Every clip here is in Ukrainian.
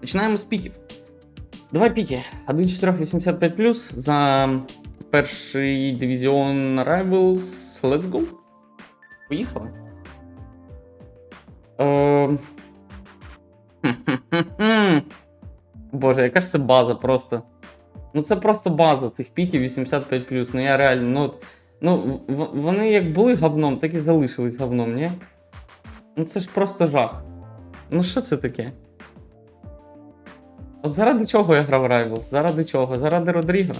Починаємо з піків. Давай піки. 1.485 плюс за перший дивізіон Rivals. Let's go. Поїхали. Боже, яка ж це база просто. Ну це просто база цих піків 85 Ну я реально, ну. Ну, вони як були говном, так і залишились говном, ні? Ну це ж просто жах. Ну що це таке? От заради чого я грав Rivals? Заради чого? Заради Родріго?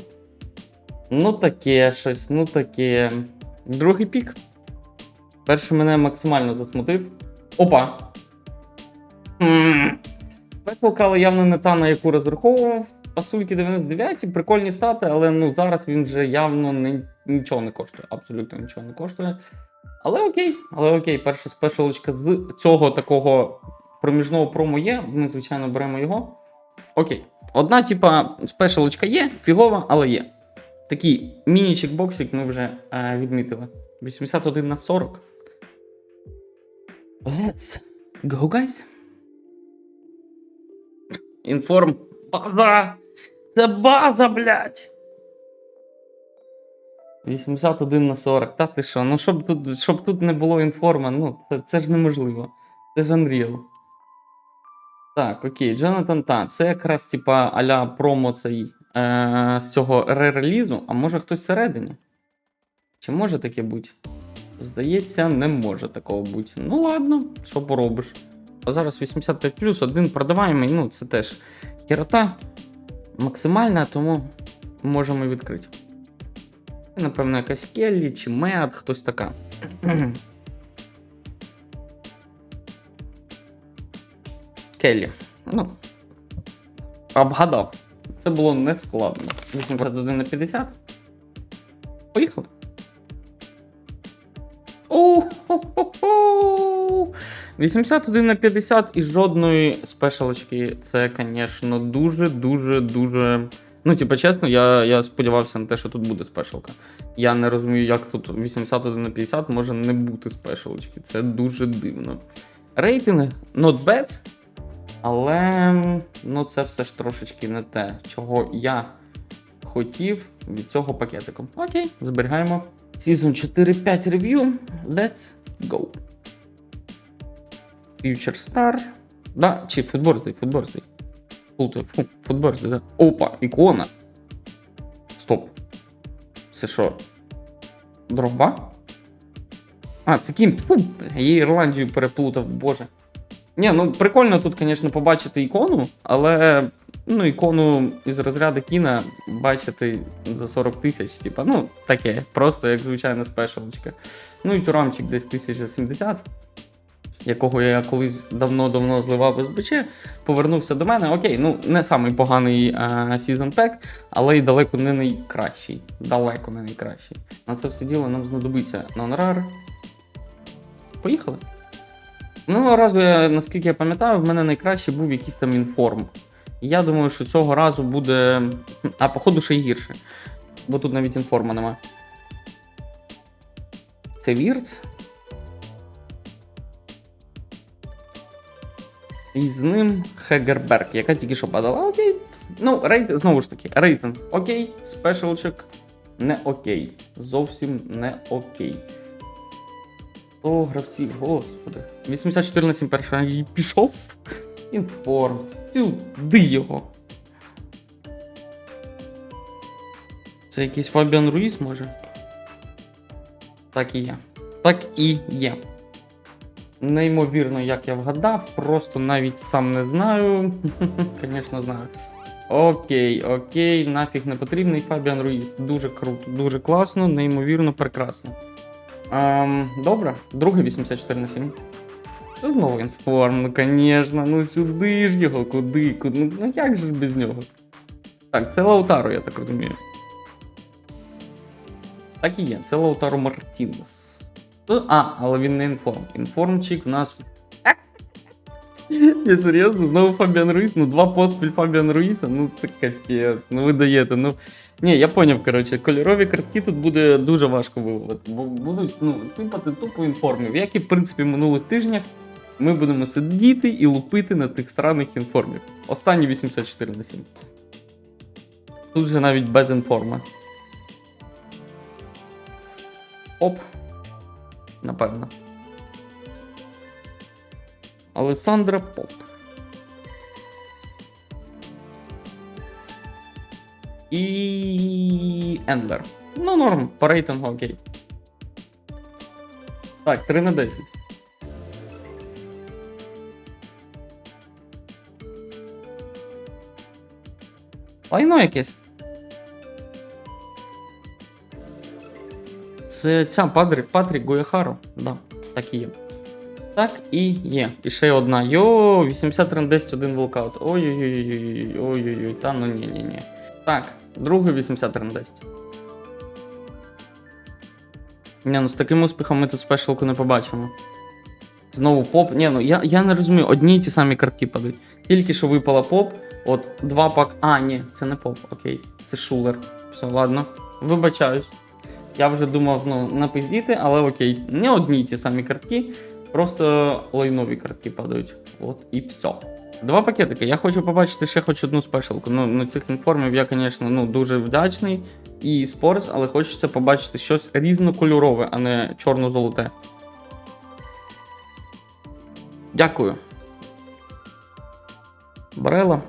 Ну таке щось, ну таке. Другий пік. Перший мене максимально засмутив. Опа! Але явно не та, на яку розраховував. Пасульки 99, прикольні стати, але ну зараз він вже явно не, нічого не коштує. Абсолютно нічого не коштує. Але окей, але окей, перша спешалочка з цього такого проміжного промо є. Ми, звичайно, беремо його. Окей. Одна, типа, спешалочка є, фігова, але є. Такий міні-чекбоксик ми вже е, відмітили. 81 на 40. Let's go, guys. Інформ. База! Це база, блядь! 81 на 40. Та ти що? Ну, щоб тут, щоб тут не було інформа, ну, це, це ж неможливо. Це ж Unreal. Так, окей, Джонатан Та. Це якраз типа аля промо цей е, з цього ререлізу, а може хтось всередині? Чи може таке бути? Здається, не може такого бути. Ну ладно, що поробиш. А зараз 85 один продаваємий, ну це теж хірота максимальна, тому можемо відкрити. Напевно, якась Келлі чи Меад, хтось така. Келлі. Ну. Обгадав. Це було не складно. 81 на 50. Поїхали. Оу-хо-хо-хо! 81 на 50 і жодної спешалочки. Це, звісно, дуже, дуже, дуже. Ну, типа, чесно, я, я сподівався на те, що тут буде спешалка. Я не розумію, як тут 81 на 50 може не бути спешалочки. Це дуже дивно. Рейтинг not bad, але ну, це все ж трошечки не те, чого я хотів від цього пакетику. Окей, зберігаємо. Season 4-5 рев'ю. Let's go. Future Star. Да, чи футборздий, футборздий. Плутаю, фу, футборздий, да. Опа, ікона. Стоп. Це що? Дрогба? А, це? Фу, я Ірландію переплутав, боже. Ні, ну прикольно тут, звісно, побачити ікону, але ну, ікону із розряду кіна бачити за 40 тисяч, типа, ну, таке, просто як звичайна спешалочка. Ну і тюрамчик десь 1070, якого я колись давно-давно зливав СБЧ, повернувся до мене. Окей, ну не самий поганий а, Season Pack, але й далеко не найкращий. Далеко не найкращий. На це все діло нам знадобиться нон-рар. Поїхали. Минулого разу, наскільки я пам'ятаю, в мене найкращий був якийсь там інформ. Я думаю, що цього разу буде. А походу ще й гірше. Бо тут навіть інформа нема. Це Вірц. І з ним Хегерберг, яка тільки що падала. Окей. Ну, рейтинг, знову ж таки, рейтинг окей, спешалчик не окей. Зовсім не окей. 100 гравців, господи. 84 на 7 перша і пішов. Інформ. Сюди його. Це якийсь Фабіан Руїс, може? Так і є. Так і є. Неймовірно, як я вгадав, просто навіть сам не знаю. Звісно, знаю. Окей, окей, нафіг не потрібний Фабіан Руїс. Дуже круто, дуже класно, неймовірно, прекрасно. Ем, добре, другий 84 на 7. Знову інформ, ну звісно, ну сюди ж його, куди, куди. Ну, ну як же без нього? Так, це Лаутаро, я так розумію. Так і є, це Лаутаро Мартінес. Ну, А, але він не інформ. Інформчик в нас. Я серйозно, знову Фабіан Руїс, ну два поспіль Фабіан Руїса, ну це капець, ну ви даєте, ну. Ні, я поняв, коротше, кольорові картки тут буде дуже важко виводити, бо будуть ну, сипати тупо інформів, як і в принципі минулих тижнях. Ми будемо сидіти і лупити на тих странних інформів. Останні 84 на 7. Тут же навіть без інформи. Оп. Напевно. Алесандра Поп. І. Ендлер. Ну, норм, по рейтингу окей. Так, 3 на 10. Лайно якесь. Це ця Патрік, Патрік Гуяхаро. Да, так і є. Так і є. І ще одна. Йо, 83 на 10, один волкаут. Ой-ой-ой, ой-ой-ой, та ну ні, ні, ні. Так, другий 83 на 10. Ні, ну з таким успіхом ми тут спешалку не побачимо. Знову поп. Ні, ну я, я не розумію, одні й ті самі картки падають. Тільки що випала поп, от два пак. А, ні, це не поп, окей. Це шулер. Все, ладно. Вибачаюсь. Я вже думав, ну, напиздіти, але окей. Не одні й ті самі картки, просто лайнові картки падають. От і все. Два пакетики. Я хочу побачити ще хоч одну спешалку. Ну, ну цих інформів я, звісно, ну, дуже вдячний. І спорс, але хочеться побачити щось різнокольорове, а не чорно-золоте. Дякую. Барела.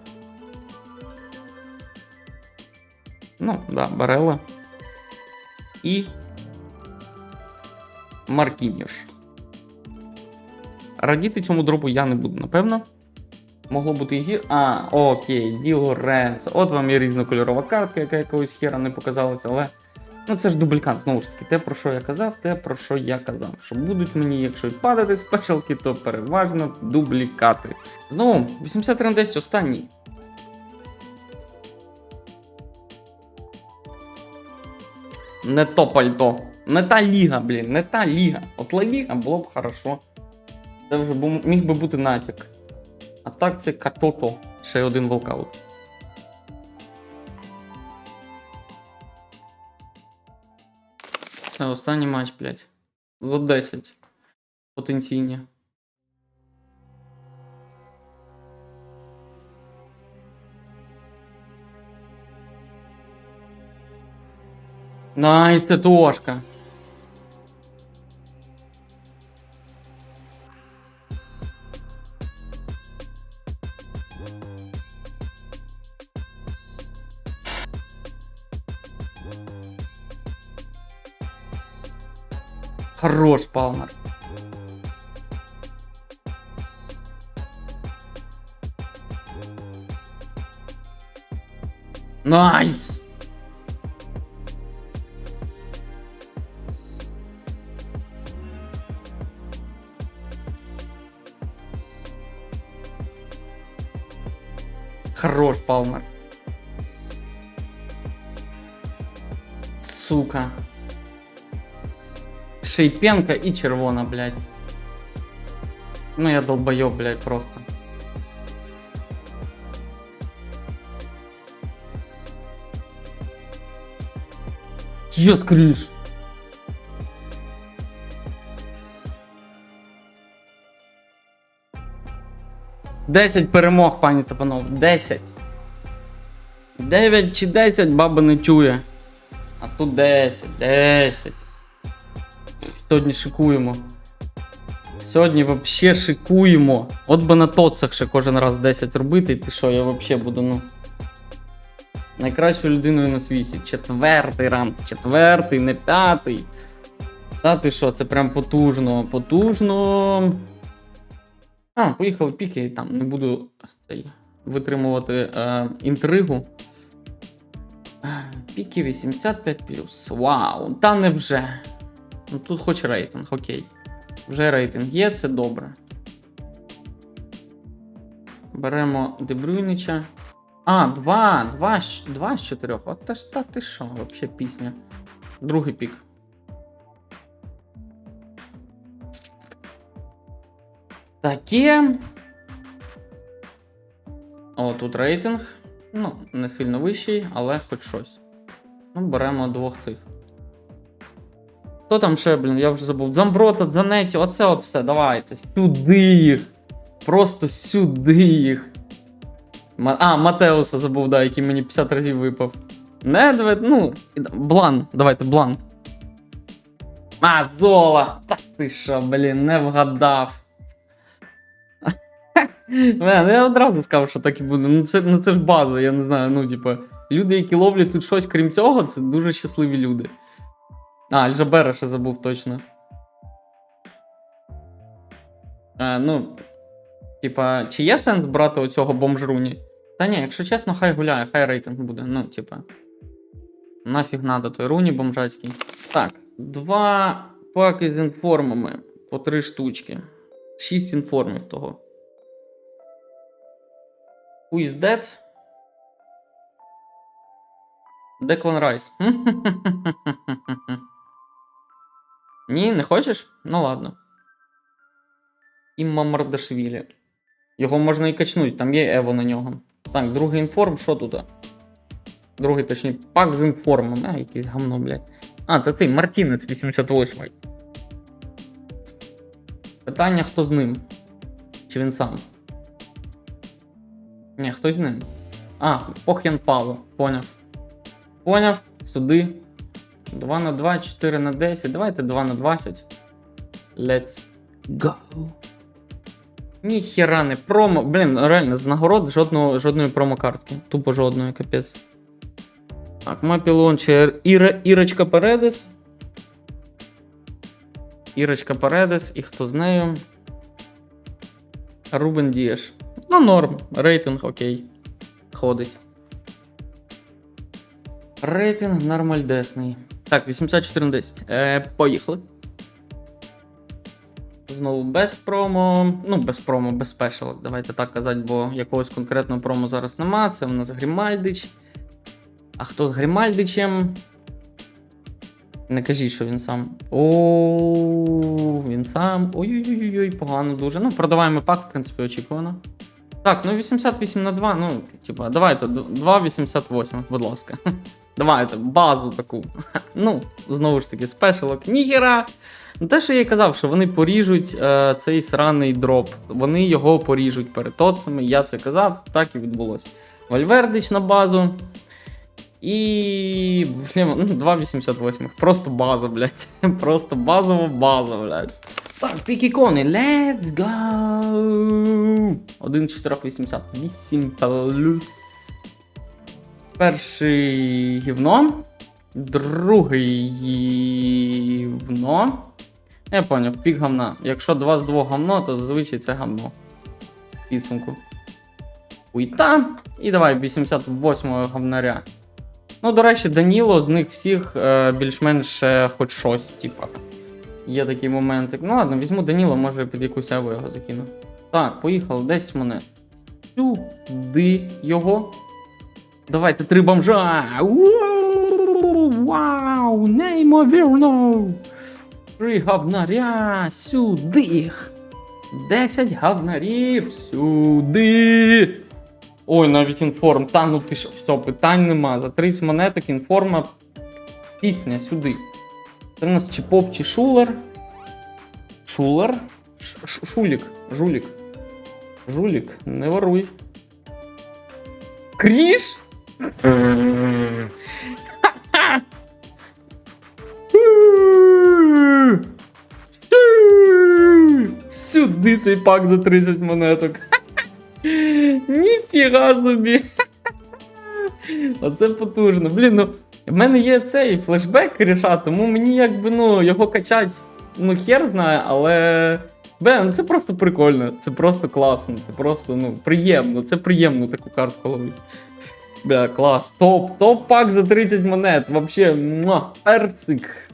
Ну, да, Барела. І. Маркіньош. Радіти цьому дропу я не буду, напевно. Могло бути і гір. А, окей, Діло Ренцо. От вам є різнокольорова картка, яка якогось хера не показалася, але. Ну це ж дублікант, знову ж таки, те, про що я казав, те, про що я казав. Що будуть мені, якщо й падати спешалки, то переважно дублікати. Знову, 83 на 10 останній. Не то пальто. Не та ліга, блін, не та ліга. От Ла Ліга було б хорошо. Це вже міг би бути натяк. А так це катото. Ще один волкаут. Це останній матч, блядь. За 10. Потенційні. Найс, ТТОшка. Хорош, Палмер. Найс! Хорош, Палмер. Сука. Шейпенка і червона, блядь. Ну я долбойоб, блядь, просто. Чё скриш? Десять перемог, пані та панове. Десять. Дев'ять чи десять баба не чує. А тут десять, десять. Сьогодні шикуємо. Сьогодні вообще шикуємо. От би на тоцах ще кожен раз 10 робити, і ти що, я вообще буду, ну. Найкращою людиною на світі. Четвертий ранг, четвертий, не п'ятий. Та ти що, це прям потужно, потужно. А, поїхали піки, там не буду цей, витримувати е, інтригу. Піки 85 Вау, та невже. Ну тут хоч рейтинг, окей. Вже рейтинг є, це добре. Беремо Дебрюйнича. А, два, два, два з чотирьох. От та ж та ти що, вообще пісня. Другий пік. Таке. О, тут рейтинг. Ну, не сильно вищий, але хоч щось. Ну, беремо двох цих. Хто там ще, блін, я вже забув. Дзамброта, Дзанеті, оце от все, давайте. Сюди їх. Просто сюди їх. А, Матеуса забув, да, який мені 50 разів випав. Недвед, ну, Блан, давайте, Блан. А, Зола! Та ти що, блін, не вгадав. Блін, я одразу сказав, що так і буде. Ну це, ну це ж база, я не знаю. Ну, типа, люди, які ловлять тут щось крім цього, це дуже щасливі люди. А, Альжабера ще забув точно. Е, ну, типа, чи є сенс брати оцього бомжруні? Та ні, якщо чесно, хай гуляє, хай рейтинг буде. Ну, типа. Нафіг надо той руні бомжацький. Так, два паки з інформами по три штучки. Шість інформів того. Who is dead? Деклан Райс. Ні, не хочеш? Ну ладно. Імма Мардашвілі. Його можна і качнуть, там є Ево на нього. Так, другий інформ, що тут? Другий, точніше, пак з інформом. А, якийсь гамно, блядь. А, це ти, Мартінець 88. Питання, хто з ним? Чи він сам? Ні, хтось з ним. А, Пох'ян Пало. Поняв. Поняв. Сюди. 2 на 2, 4 на 10. Давайте 2 на 20. Let's go. Ніхера не промо. Блін, реально, з нагород жодного, жодної промокартки. Тупо жодної, капець. Так, Мапі Лончер. Іра, Ірочка Передес. Ірочка Передес. І хто з нею? Рубен Дієш. Ну, норм. Рейтинг окей. Ходить. Рейтинг нормальдесний. Так, 84 на 10. Е, поїхали. Знову без промо. Ну, без промо, без спешалок. Давайте так казати, бо якогось конкретного промо зараз нема. Це у нас Грімальдич. А хто з Грімальдичем? Не кажіть, що він сам. О, він сам. Ой-ой-ой, погано дуже. Ну, продаваємо пак, в принципі, очікувано. Так, ну 88 на 2, ну, типа, давайте 2,88, будь ласка. Давайте, базу таку. Ну, знову ж таки, спешалок. Ніхера. Ну, те, що я й казав, що вони поріжуть е, цей сраний дроп. Вони його поріжуть перед тоцами. Я це казав, так і відбулося. Вальвердич на базу. І. Блін, ну, 2,88. Просто база, блядь. Просто базова база, блядь. Так, пікікони, let's go! 1,488 плюс. Перший гівно. Другий гівно. Я поняв, пік гавна. Якщо 2 з 2 гавно, то зазвичай це гавно. Підсумку. Уйта. І давай 88-го гавнаря. Ну, до речі, Даніло з них всіх е, більш-менш е, хоч щось, типа. Є такий моментик. Ну ладно, візьму Даніло, може під якусь еву його закину. Так, поїхали, 10 монет. Сюди його. Давайте три бомжа! Вау! Неймовірно! Три гавнаря! Сюди! 10 гавнарів! Сюди! Ой, навіть інформ. Та ну ти що, все, питань нема. За 30 монеток інформа. Пісня сюди. Це у нас чи поп, чи шулер. Шулер. Шулік. Жулік. Жулік, не воруй. Кріш? Сюди цей пак за 30 монеток. Ніфіга собі. Оце потужно. Блін, ну в мене є цей флешбек кріша, тому мені якби ну його качать, ну хер знає, але. Блін, це просто прикольно, це просто класно, це просто ну приємно, це приємно таку картку ловити. Бля, клас, топ, топ пак за 30 монет. Вообще, муа, персик.